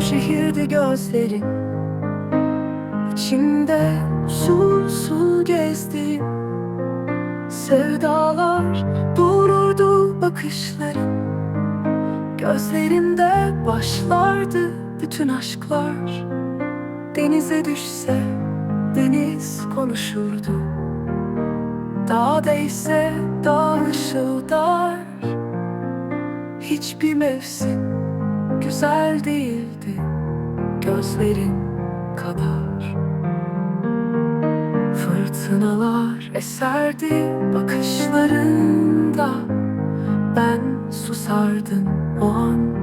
şehirde gözlerin İçimde usul usul gezdim Sevdalar dururdu bakışların Gözlerinde başlardı bütün aşklar. Denize düşse deniz konuşurdu. Dağ değse dağ ışıldar. Hiçbir mevsim güzel değildi Gözlerin kadar. Fırtınalar eserdi bakışlarında Ben susardım o an.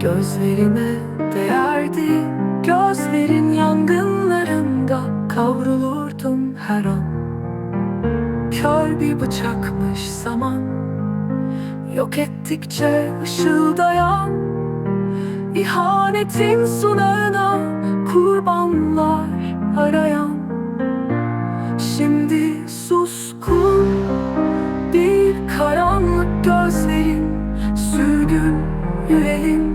Gözlerime değerdi Gözlerin yangınlarında Kavrulurdum her an. Kör bir bıçakmış zaman Yok ettikçe ışıldayan İhanetin sunağına Kurbanlar arayan. Şimdi suskun Bir karanlık gözlerin Sürgün yüreğim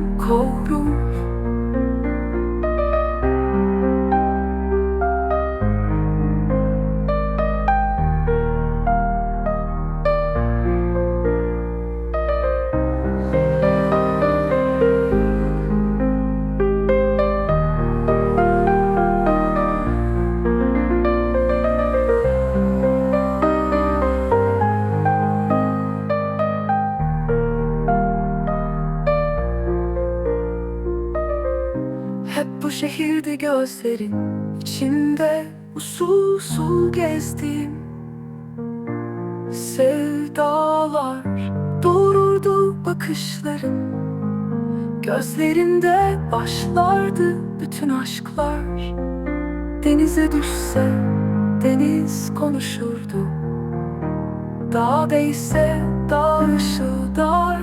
şehirde gözlerin içinde usul usul gezdim. Sevdalar doğururdu bakışların Gözlerinde başlardı bütün aşklar. Denize düşse deniz konuşurdu. Dağ değse dağ ışıldar.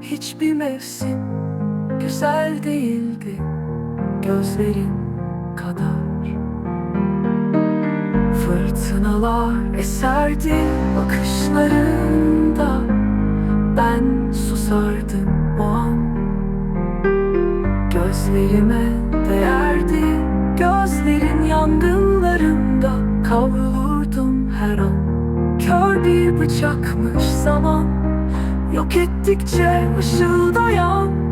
Hiçbir mevsim güzel değildi gözlerin kadar. Fırtınalar eserdi bakışlarında Ben susardım o an. Gözlerime değerdi gözlerin yangınlarında Kavrulurdum her an. Kör bir bıçakmış zaman Yok ettikçe ışıldayan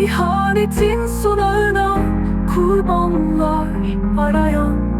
İhanetin sunağına kurbanlar arayan